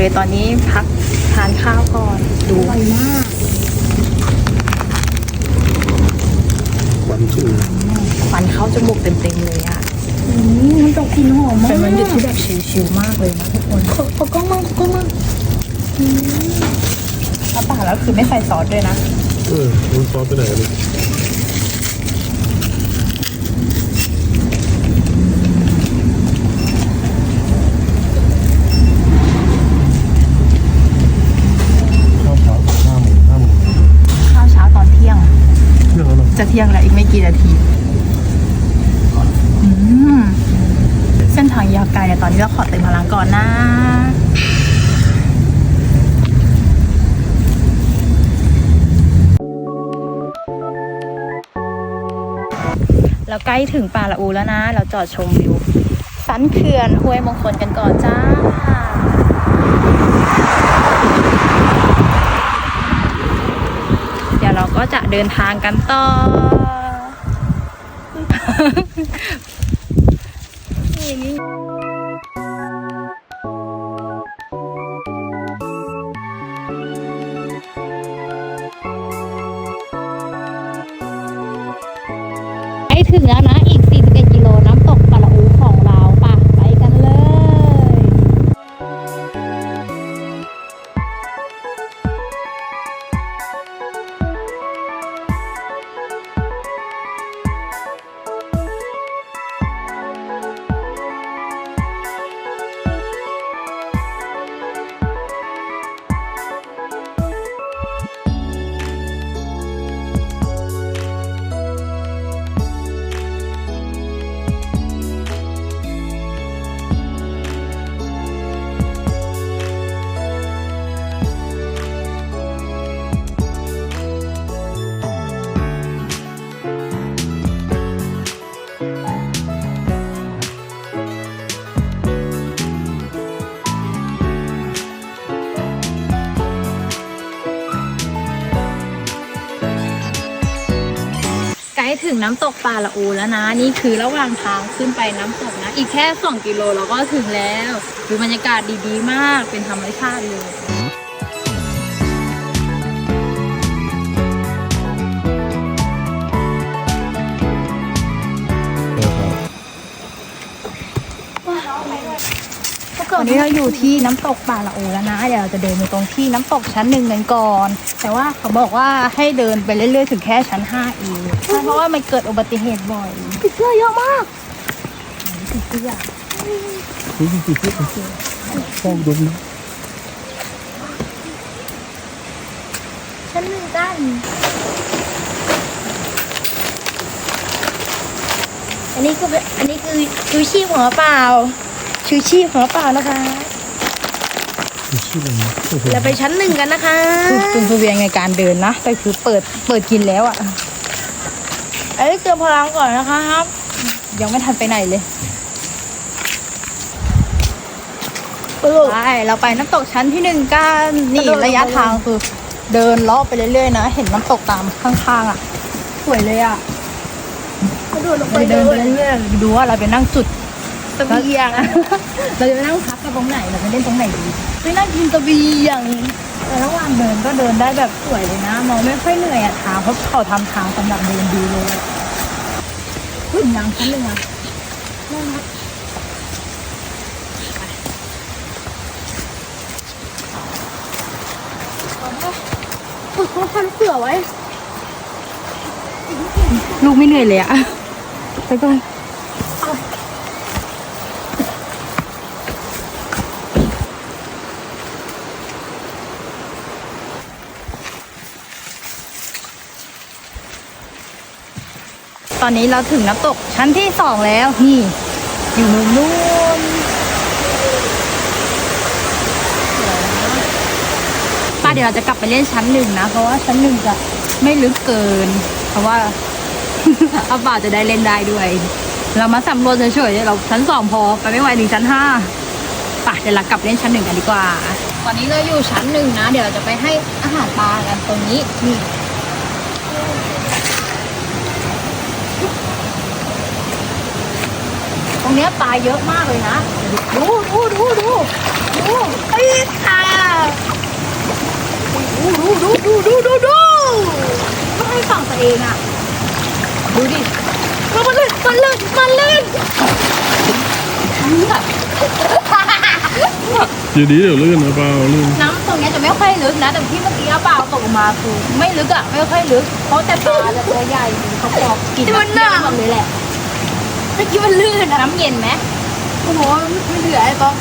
เลยตอนนี้พักทานข้าวก่อน ดูอร่อยมากวันชุ่มควันเข้าจมูกเต็มๆเลยอะอืมน้ำตกกลินหอมมากเป็นวันหยุดที่แบบชิลๆมากเลยนะทุกคนขอขอกล้องมั่งขอกล้องมั่งถ้าป่าแล้วคือไม่ใส่ซอสด้วยนะ เออน้ำซอสไปไหนกันเนี่ย ข้าวเช้าห้าโมงห้าโมง ข้าวเช้าตอนเที่ยง เรื่องแล้ว เที่ยงแล้วอีกไม่กี่นาทีเส้นทางยาวไกลเนี่ยตอนนี้เราขอเติมพลังก่อนนะเราใกล้ถึงป่าละอูแล้วนะ เราจอดชมวิว สันเขื่อนห้วยมงคลกันก่อนจ้า เดี๋ยวเรา ก็จะเดินทางกันต่อ นี่นี่ให้ถึงแล้วนะอีก ถึงน้ำตกปลาละอูแล้วนะ นี่คือระหว่างทางขึ้นไปน้ำตกนะ อีกแค่ 2 กิโลเราก็ถึงแล้ว ดูบรรยากาศดีๆ มาก เป็นธรรมชาติเลย วันนี้เราอยู่ที่น้ำตกป่าละอูแล้วนะ เดี๋ยวเราจะเดินไปตรงที่น้ำตกชั้นหนึ่งกันก่อน แต่ว่าเขาบอกว่าให้เดินไปเรื่อยๆ ถึงแค่ชั้นห้าเองเพราะว่ามันเกิดอุบัติเหตุบ่อยติดเสื้อเยอะมากติดเสื้อนี่คือที่ที่ชอบดมนะชั้นหนึ่งกันอันนี้คือเป็นอันนี้คือชูชีพของเราเปล่า ชูชีพของเราเปล่านะคะมีชื่ออะไรนะโอ้โหเราไปชั้นหนึ่งกันนะคะคุณผู้เวียงในการเดินนะแต่คือเปิดเปิดกินแล้วอะอันนี้เติมพลังก่อนนะคะครับ ยังไม่ทันไปไหนเลยปลุกไปเราไปน้ำตกชั้นที่หนึ่งกันนี่กระโดดลงไประยะทางคือ เดินเลาะไปเรื่อยๆนะ เห็นน้ำตกตามข้างๆอะสวยเลยอะกระโดดลงไปไปเลเดินไปยเรื่อยๆดูว่าเราไปนั่งจุด เสบียง เราจะไปนั่งพักกันตรงไหนเราจะเล่นตรงไหนดีไปนั่งกินเสบียงแต่ระหว่างเดินก็เดินได้แบบสวยเลยนะ มองไม่ค่อยเหนื่อยอะทางเพราะเขาทำทางสำหรับเดินดีเลยอะเฮ้ยยังชั้นหนึ่งอะฝึกเขาพันเสือไว้ ลูกไม่เหนื่อยเลยอะไปก่อน ตอนนี้เราถึงน้ำตกชั้นที่สองแล้ว นี่ อยู่นู่นนู่นป้าเดี๋ยวเราจะกลับไปเล่นชั้นหนึ่งนะ เพราะว่าชั้นหนึ่งจะไม่ลึกเกิน เพราะว่าอาบ่าจะได้เล่นได้ด้วย เรามาสำรวจเฉยๆเราชั้นสองพอไปไม่ไหวถึงชั้นห้าป่ะเดี๋ยวเรากลับเล่นชั้นหนึ่งกันดีกว่า ตอนนี้เราอยู่ชั้นหนึ่งนะ เดี๋ยวเราจะไปให้อาหารปลากันตรงนี้นี่ งเนี้ยปลาเยอะมากเลยนะ ดูดูดูดูดูปี๊ดค่ะดูดูดูดูดูดูดูต้องให้ฝั่งตัวเองอะ ดูดิมันเล่นมันเล่นมันเล่นอยู่ดีเดี๋ยวลื่นนะเปล่าลื่นน้ำตรงนี้จะไม่ค่อยลึกนะ แต่ที่เมื่อกี้เปล่าตกมาคือไม่ลึกอะไม่ค่อยลึก เพราะแต่ปลาตัวใหญ่เขาบอกกินมันะมากเลยแหละ เมื่อกี้มันลื่นอะน้ำเย็นไหมโอ้โหไม่เหลือไอ้ป๊อก